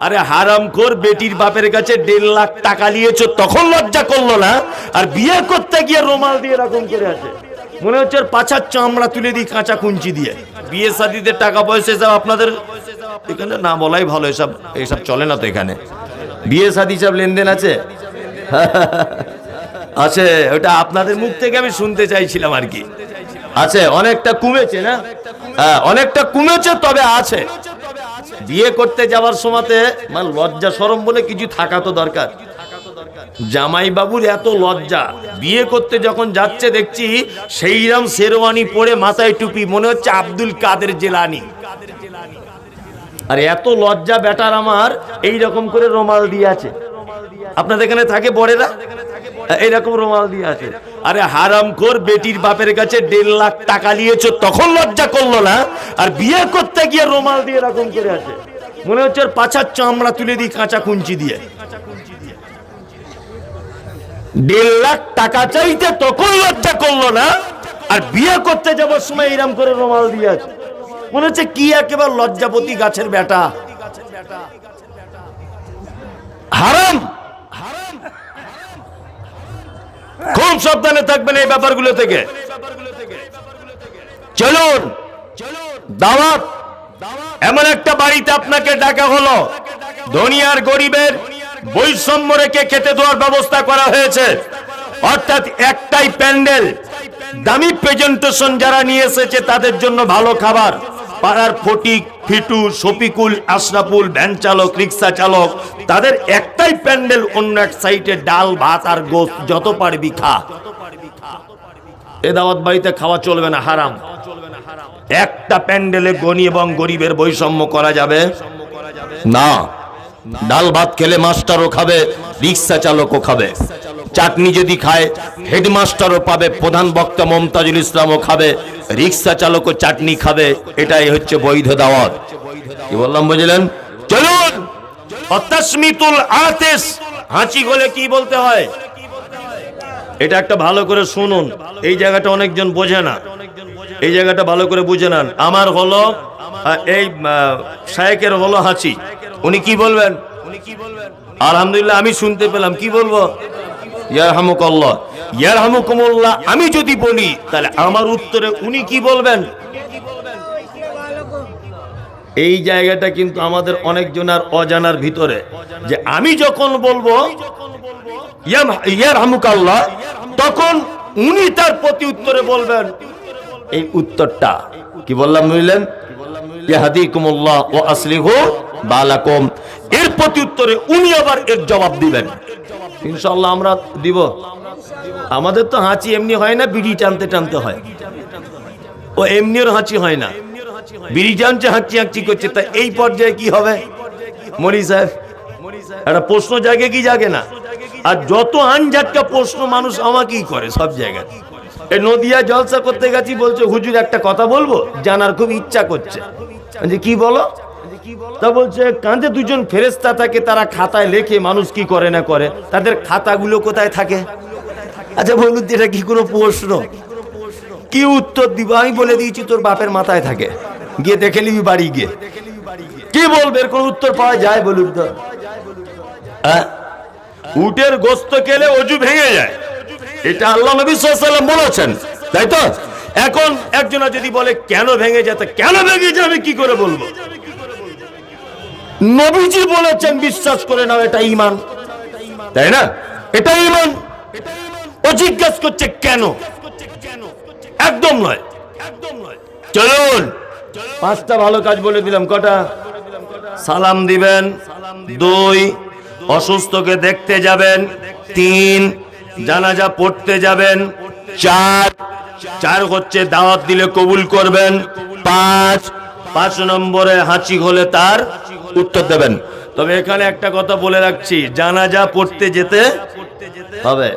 আরে হারামখোর বেটির বাপের কাছে দেড় লাখ টাকা নিয়েছো, তখন লজ্জা করল না? আর বিয়ে করতে গিয়ে রোমাল দিয়ে এরকম করে আছে। মনে হচ্ছে পাছার চামড়া তুলে দিই কাঁচা কুঞ্চি দিয়ে। বিয়ে শাদিতে টাকা পয়সা সব আপনাদের এখানে না বলাই ভালো, এসব এসব চলে না তো এখানে। বিয়ে শাদি সব লেনদেন আছে? আছে, ওটা আপনাদের মুখ থেকে আমি শুনতে চাইছিলাম আর কি। আছে, অনেকটা কমেছে না? হ্যাঁ অনেকটা কমেছে, তবে আছে। বিয়ে করতে যাওয়ার সময়তে মানে লজ্জা সরম বলে কিছু থাকা তো দরকার। জামাই বাবুর এত লজ্জা। বিয়ে করতে যখন যাচ্ছে দেখছি সেইরাম শেরওয়ানি পরে মাথায় টুপি, মনে হচ্ছে আব্দুল কাদের জেলানি। আর এত লজ্জা বেটার আমার, এই রকম করে রোমাল দিয়ে আছে। আপনাদের এখানে থাকে বড়েরা এইরকম রুমাল দিয়ে আছে। আরে হারাম হারামখোর বেটির বাপের কাছে দেড় লাখ টাকা নিয়েছো, তখন লজ্জা করল না? আর বিয়ে করতে গিয়ে রুমাল দিয়ে এরকম করে আছে। মনে হচ্ছে ওর পাছার চামড়া তুলে দিই কাঁচা কুঞ্চি দিয়ে। দেড় লাখ টাকা চাইতে তখন লজ্জা করল না? আর বিয়ে করতে যাবার সময় এরম করে রোমাল দিয়ে আছে। মনে হচ্ছে কি একেবারে লজ্জাপতি গাছের বেটা। হারাম! খুব সাবধানে থাকবেন এই ব্যাপারগুলো থেকে। চলুন। দাওয়াত। এমন একটা বাড়িতে আপনাকে ডাকা হলো। ধনী আর গরিবের বৈষম্য রেখে খেতে দেওয়ার ব্যবস্থা করা হয়েছে। অর্থাৎ একটাই প্যান্ডেল। দামি প্রেজেন্টেশন যারা নিয়ে এসেছে তাদের জন্য ভালো খাবার। পাড়ার ফটিক, ফিটু, শফিকুল, আশরাফুল, ভ্যান চালক, রিক্সা চালক, তাদের একটাই প্যান্ডেল, অন্য এক সাইডে ডাল, ভাত আর গোস্ত, যত পারবি খা। এ দাওয়াত বাড়িতে খাওয়া চলবে না, হারাম। একটা প্যান্ডেলে গনি এবং গরিবের বৈষম্য করা যাবে? না। ডাল ভাত খেলে মাস্টারও খাবে, রিক্সা চালকও খাবে। চাটনি যদি খায়, হেডমাস্টারও পাবে, প্রধান বক্তা মমতাজুল ইসলামও খাবে, রিক্সা চালকও চাটনি খাবে, এটাই হচ্ছে বৈধ দাওয়াত। কি বললাম, বুঝলেন? চলুন! অত্যাস্মিতুল আতেস, হাঁচি গলে কি বলতে হয়? এটা একটা ভালো করে শুনুন, এই জায়গাটা অনেকজন বোঝে না। এই জায়গাটা ভালো করে বুঝে নেন। আমার হলো এই শায়েকের হলো হাঁচি। উনি কি বলবেন? আলহামদুলিল্লাহ, আমি শুনতে পেলাম। কি বলব? আমি যদি বলি, তাহলে আমার উত্তরে উনি কি বলবেন? এই জায়গাটা কিন্তু আমাদের অনেকজনের অজানার ভিতরে। যে আমি যখন বলব ইয়ারহামুকাল্লাহ, তখন উনি তার প্রতি উত্তরে বলবেন। এই উত্তরটা কি বললাম বুঝলেন? ইয়াহাদিকুমুল্লাহ ও আসলিহু বালাকুম। এর প্রতি উত্তরে উনি আবার এর জবাব দিবেন। আমরা দিব। আমাদের তো হাঁচি এমনি হয় না, বিড়ি টানতে টানতে হয়। ও হাঁচি হয় না। বিড়ি হাঁচি হাঁচি করছে, তা এই পর্যায়ে কি হবে? মরি সাহেব, একটা প্রশ্ন জাগে কি জাগে না? আর যত আনঝাটকা প্রশ্ন মানুষ আমাকেই করে সব জায়গায়। এই নদিয়া জলসা করতে গেছি, বলছে, হুজুর, একটা কথা বলব? জানার খুব ইচ্ছা করছে। যে কি বলো? তা বলছে, কাঁধে দুজন ফেরেস্তা থাকে, তারা খাতায় লেখে মানুষ কি করে না করে। তাদের খাতাগুলো কোথায় থাকে? আচ্ছা বলুন, এটা কি কোনো প্রশ্ন? কি উত্তর দিব? আমি বলে দিয়েছি, তোর বাপের মাথায় থাকে। গিয়ে দেখে নিবি বাড়ি গিয়ে। কি বলবে কোনো উত্তর পাওয়া যায় বলুন তো? হ্যাঁ? উটের গোস্ত খেলে অজু ভেঙে যায়। এটা আল্লাহ নবী সাল্লাম বলেছেন। তাই তো? এখন একজন যদি বলে, কেন ভেঙে যায়? তা কেন ভেঙে যাবে? কি করে বলব? নবীজি বলেছেন, বিশ্বাস করে নাও, এটা ইমান তাই না? এটা ইমান ও জিজ্ঞেস করছে, কেন? একদম নয়। চলুন। পাঁচটা ভালো কাজ বলে দিলাম। কটা? সালাম দিবেন। দুই, অসুস্থকে দেখতে যাবেন। তিন জানাজা পড়তে যাবেন। চার চার হচ্ছে দাওয়াত দিলে কবুল করবেন। পাঁচ পাঁচ নম্বরে হাঁচি হলে তার উত্তর দেবেন। তবে এখানে একটা কথা বলে রাখছি, জানাজা পড়তে যেতে হবে।